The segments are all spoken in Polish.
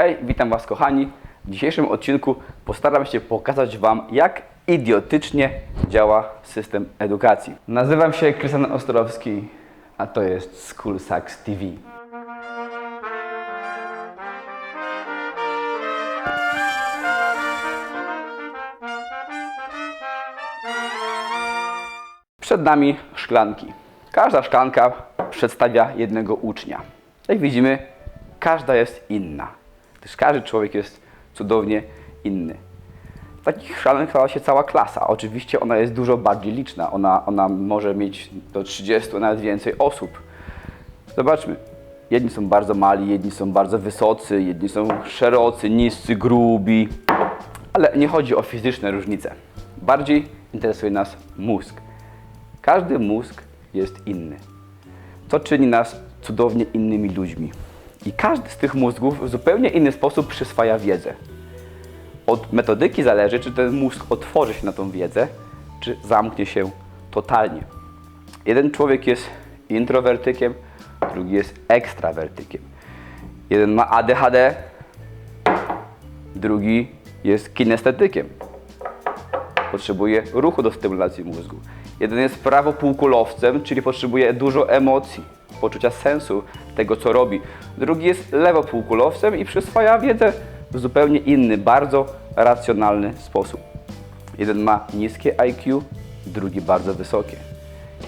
Hej, witam Was kochani. W dzisiejszym odcinku postaram się pokazać Wam, jak idiotycznie działa system edukacji. Nazywam się Krystian Ostrowski, a to jest School Sucks TV. Przed nami szklanki. Każda szklanka przedstawia jednego ucznia. Jak widzimy, każda jest inna. Gdyż każdy człowiek jest cudownie inny. Takich szklanek stała się cała klasa. Oczywiście ona jest dużo bardziej liczna. Ona, ona może mieć do 30, nawet więcej osób. Zobaczmy. Jedni są bardzo mali, jedni są bardzo wysocy, jedni są szerocy, niscy, grubi. Ale nie chodzi o fizyczne różnice. Bardziej interesuje nas mózg. Każdy mózg jest inny. To czyni nas cudownie innymi ludźmi. I każdy z tych mózgów w zupełnie inny sposób przyswaja wiedzę. Od metodyki zależy, czy ten mózg otworzy się na tą wiedzę, czy zamknie się totalnie. Jeden człowiek jest introwertykiem, drugi jest ekstrawertykiem. Jeden ma ADHD, drugi jest kinestetykiem potrzebuje ruchu do stymulacji mózgu. Jeden jest prawopółkulowcem, czyli potrzebuje dużo emocji, poczucia sensu tego, co robi. Drugi jest lewopółkulowcem i przyswaja wiedzę w zupełnie inny, bardzo racjonalny sposób. Jeden ma niskie IQ, drugi bardzo wysokie.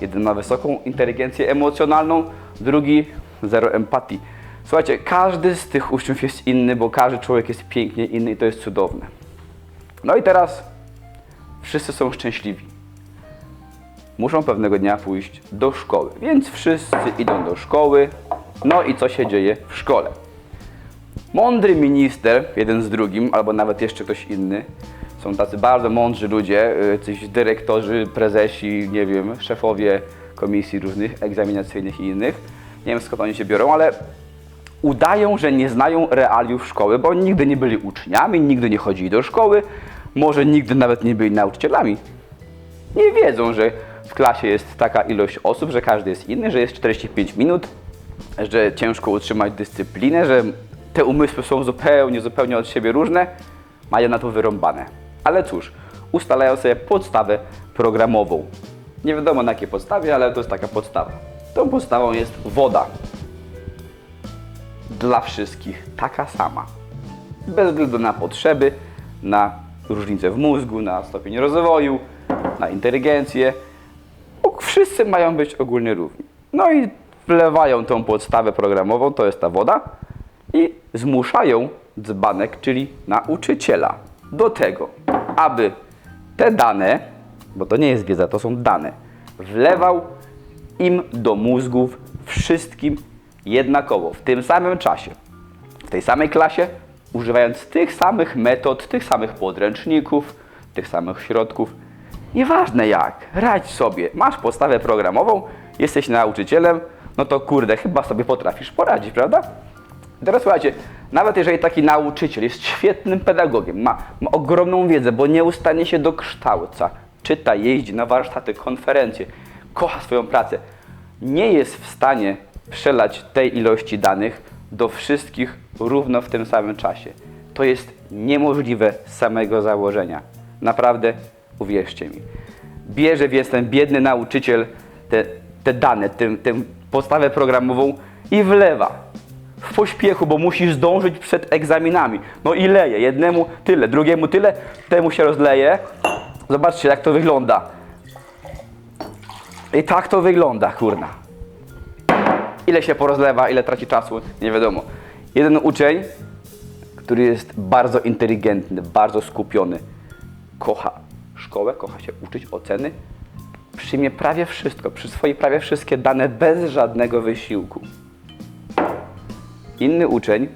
Jeden ma wysoką inteligencję emocjonalną, drugi zero empatii. Słuchajcie, każdy z tych uczniów jest inny, bo każdy człowiek jest pięknie inny i to jest cudowne. No i teraz wszyscy są szczęśliwi. Muszą pewnego dnia pójść do szkoły, więc wszyscy idą do szkoły. No i co się dzieje w szkole? Mądry minister, jeden z drugim, albo nawet jeszcze ktoś inny, są tacy bardzo mądrzy ludzie, y, jacyś dyrektorzy, prezesi, nie wiem, szefowie komisji różnych egzaminacyjnych i innych. Nie wiem skąd oni się biorą, ale udają, że nie znają realiów szkoły, bo nigdy nie byli uczniami, nigdy nie chodzili do szkoły, może nigdy nawet nie byli nauczycielami. Nie wiedzą, że w klasie jest taka ilość osób, że każdy jest inny, że jest 45 minut, że ciężko utrzymać dyscyplinę, że te umysły są zupełnie, zupełnie od siebie różne, mają na to wyrąbane. Ale cóż, ustalają sobie podstawę programową. Nie wiadomo na jakiej podstawie, ale to jest taka podstawa. Tą podstawą jest woda dla wszystkich taka sama. Bez względu na potrzeby, na różnice w mózgu, na stopień rozwoju, na inteligencję. Wszyscy mają być ogólnie równi. No i wlewają tą podstawę programową, to jest ta woda, i zmuszają dzbanek, czyli nauczyciela, do tego, aby te dane, bo to nie jest wiedza, to są dane, wlewał im do mózgów wszystkim jednakowo, w tym samym czasie, w tej samej klasie, używając tych samych metod, tych samych podręczników, tych samych środków. Nieważne jak, radź sobie, masz podstawę programową, jesteś nauczycielem, no to kurde, chyba sobie potrafisz poradzić, prawda? Teraz słuchajcie, nawet jeżeli taki nauczyciel jest świetnym pedagogiem, ma, ma ogromną wiedzę, bo nieustannie się dokształca, czyta, jeździ na warsztaty, konferencje, kocha swoją pracę, nie jest w stanie przelać tej ilości danych do wszystkich równo w tym samym czasie. To jest niemożliwe z samego założenia. Naprawdę, uwierzcie mi. Bierze więc ten biedny nauczyciel te, te dane, tę, tę podstawę programową i wlewa w pośpiechu, bo musisz zdążyć przed egzaminami. No i leje. Jednemu tyle, drugiemu tyle, temu się rozleje. Zobaczcie, jak to wygląda. I tak to wygląda, kurna. Ile się porozlewa, ile traci czasu, nie wiadomo. Jeden uczeń, który jest bardzo inteligentny, bardzo skupiony, kocha szkołę, kocha się uczyć oceny, przyjmie prawie wszystko, przyswoi prawie wszystkie dane bez żadnego wysiłku. Inny uczeń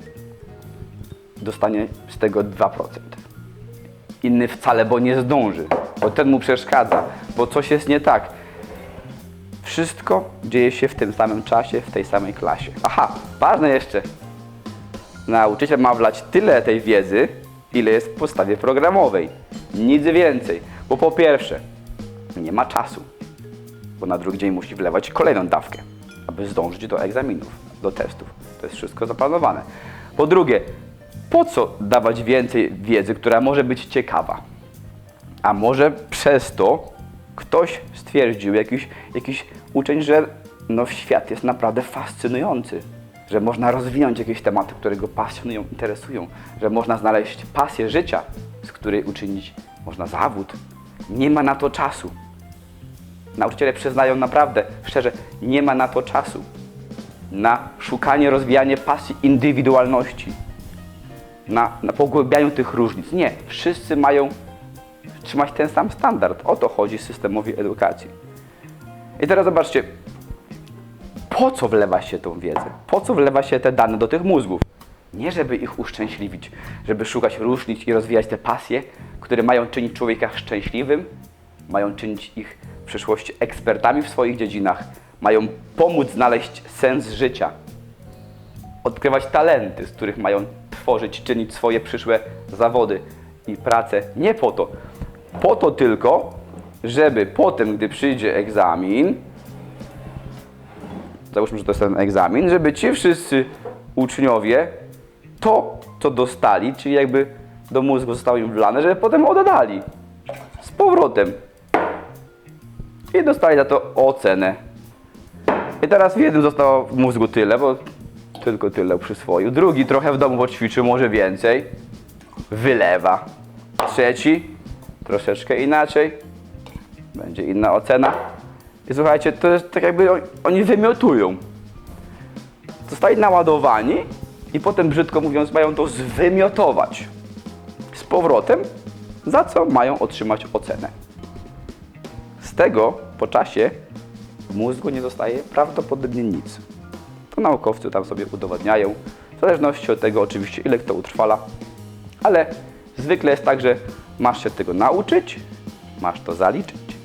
dostanie z tego 2%. Inny wcale, bo nie zdąży, bo ten mu przeszkadza, bo coś jest nie tak. Wszystko dzieje się w tym samym czasie, w tej samej klasie. Aha, ważne jeszcze. Nauczyciel ma wlać tyle tej wiedzy, ile jest w podstawie programowej. Nic więcej. Bo po pierwsze, nie ma czasu. Bo na drugi dzień musi wlewać kolejną dawkę, aby zdążyć do egzaminów, do testów. To jest wszystko zaplanowane. Po drugie, Po co dawać więcej wiedzy, która może być ciekawa? A może przez to ktoś stwierdził, jakiś, jakiś uczeń, że no, świat jest naprawdę fascynujący, że można rozwinąć jakieś tematy, które go pasjonują, interesują, że można znaleźć pasję życia, z której uczynić można zawód. Nie ma na to czasu. Nauczyciele przyznają naprawdę, szczerze, nie ma na to czasu. Na szukanie, rozwijanie pasji indywidualności. Na, na pogłębianiu tych różnic. Nie, wszyscy mają trzymać ten sam standard. O to chodzi systemowi edukacji. I teraz zobaczcie, po co wlewa się tą wiedzę? Po co wlewa się te dane do tych mózgów? Nie żeby ich uszczęśliwić, żeby szukać różnic i rozwijać te pasje, które mają czynić człowieka szczęśliwym, mają czynić ich w przyszłości ekspertami w swoich dziedzinach, mają pomóc znaleźć sens życia, odkrywać talenty, z których mają tworzyć, czynić swoje przyszłe zawody i pracę. Nie po to. Po to tylko, żeby potem, gdy przyjdzie egzamin, załóżmy, że to jest ten egzamin, żeby ci wszyscy uczniowie to, co dostali, czyli jakby do mózgu zostało im wlane, żeby potem oddali z powrotem. I dostali za to ocenę. I teraz jednym zostało w mózgu tyle, bo tylko tyle przyswoił. Drugi trochę w domu poćwiczył, może więcej. Wylewa. Trzeci troszeczkę inaczej. Będzie inna ocena. I słuchajcie, to jest tak jakby on- oni wymiotują. Zostali naładowani i potem brzydko mówiąc mają to zwymiotować z powrotem, za co mają otrzymać ocenę. Tego po czasie w mózgu nie zostaje prawdopodobnie nic. To naukowcy tam sobie udowadniają, w zależności od tego oczywiście ile kto utrwala, ale zwykle jest tak, że masz się tego nauczyć, masz to zaliczyć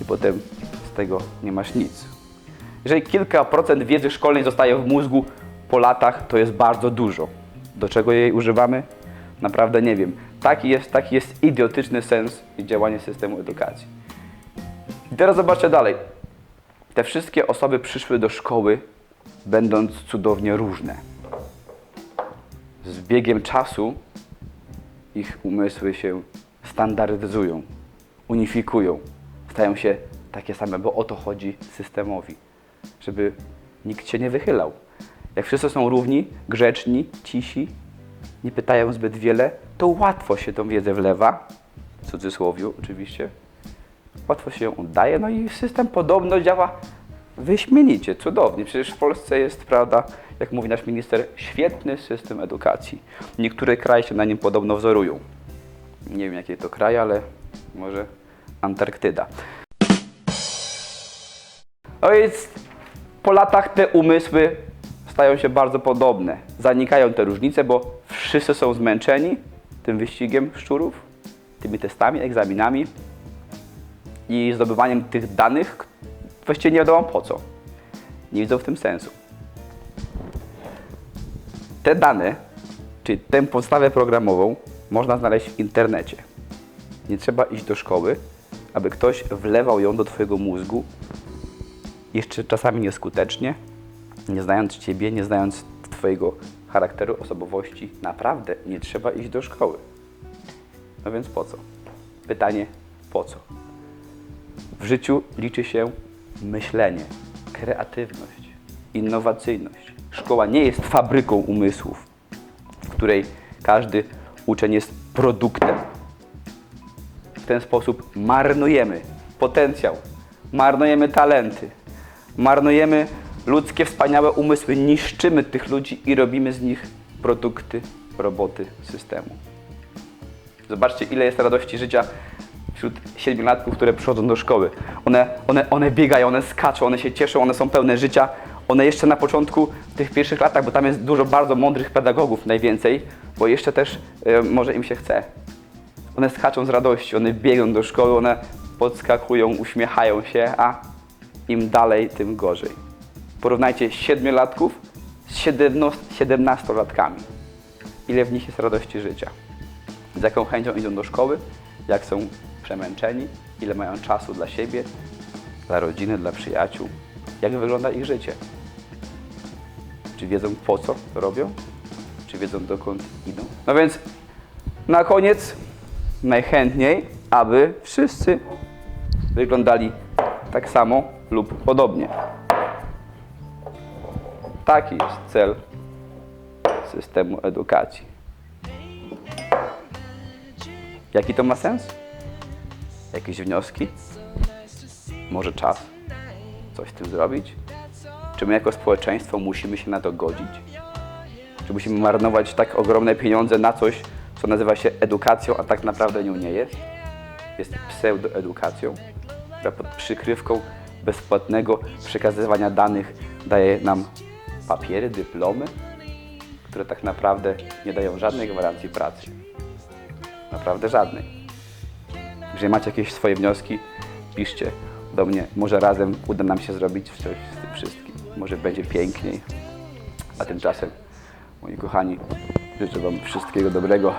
i potem z tego nie masz nic. Jeżeli kilka procent wiedzy szkolnej zostaje w mózgu po latach, to jest bardzo dużo. Do czego jej używamy? Naprawdę nie wiem. Taki jest, taki jest idiotyczny sens i działanie systemu edukacji. I teraz zobaczcie dalej. Te wszystkie osoby przyszły do szkoły, będąc cudownie różne. Z biegiem czasu ich umysły się standaryzują, unifikują, stają się takie same, bo o to chodzi systemowi, żeby nikt się nie wychylał. Jak wszyscy są równi, grzeczni, cisi, nie pytają zbyt wiele, to łatwo się tą wiedzę wlewa, w cudzysłowiu oczywiście, łatwo się ją oddaje, no i system podobno działa wyśmienicie, cudownie. Przecież w Polsce jest, prawda, jak mówi nasz minister, świetny system edukacji. Niektóre kraje się na nim podobno wzorują. Nie wiem jakie to kraje, ale może Antarktyda. No więc po latach te umysły stają się bardzo podobne. Zanikają te różnice, bo wszyscy są zmęczeni tym wyścigiem szczurów, tymi testami, egzaminami i zdobywaniem tych danych, właściwie nie wiadomo po co. Nie widzą w tym sensu. Te dane, czyli tę podstawę programową, można znaleźć w internecie. Nie trzeba iść do szkoły, aby ktoś wlewał ją do Twojego mózgu, jeszcze czasami nieskutecznie, nie znając Ciebie, nie znając Twojego charakteru, osobowości. Naprawdę nie trzeba iść do szkoły. No więc po co? Pytanie, po co? W życiu liczy się myślenie, kreatywność, innowacyjność. Szkoła nie jest fabryką umysłów, w której każdy uczeń jest produktem. W ten sposób marnujemy potencjał, marnujemy talenty, marnujemy ludzkie wspaniałe umysły, niszczymy tych ludzi i robimy z nich produkty, roboty systemu. Zobaczcie, ile jest radości życia wśród siedmiolatków, które przychodzą do szkoły. One, one, one biegają, one skaczą, one się cieszą, one są pełne życia. One jeszcze na początku tych pierwszych latach, bo tam jest dużo bardzo mądrych pedagogów najwięcej, bo jeszcze też e, może im się chce. One skaczą z radości, one biegną do szkoły, one podskakują, uśmiechają się, a im dalej, tym gorzej. Porównajcie siedmiolatków z 17-latkami. Ile w nich jest radości życia z jaką chęcią idą do szkoły, jak są przemęczeni, ile mają czasu dla siebie, dla rodziny, dla przyjaciół, jak wygląda ich życie. Czy wiedzą po co robią? Czy wiedzą dokąd idą? No więc na koniec najchętniej, aby wszyscy wyglądali tak samo lub podobnie. Taki jest cel systemu edukacji. Jaki to ma sens? Jakieś wnioski? Może czas coś z tym zrobić? Czy my jako społeczeństwo musimy się na to godzić? Czy musimy marnować tak ogromne pieniądze na coś, co nazywa się edukacją, a tak naprawdę nią nie jest? Jest pseudoedukacją, która pod przykrywką bezpłatnego przekazywania danych daje nam papiery, dyplomy, które tak naprawdę nie dają żadnej gwarancji pracy. Naprawdę żadnej. Jeżeli macie jakieś swoje wnioski, piszcie do mnie. Może razem uda nam się zrobić coś z tym wszystkim. Może będzie piękniej. A tymczasem, moi kochani, życzę Wam wszystkiego dobrego.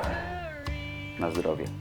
Na zdrowie.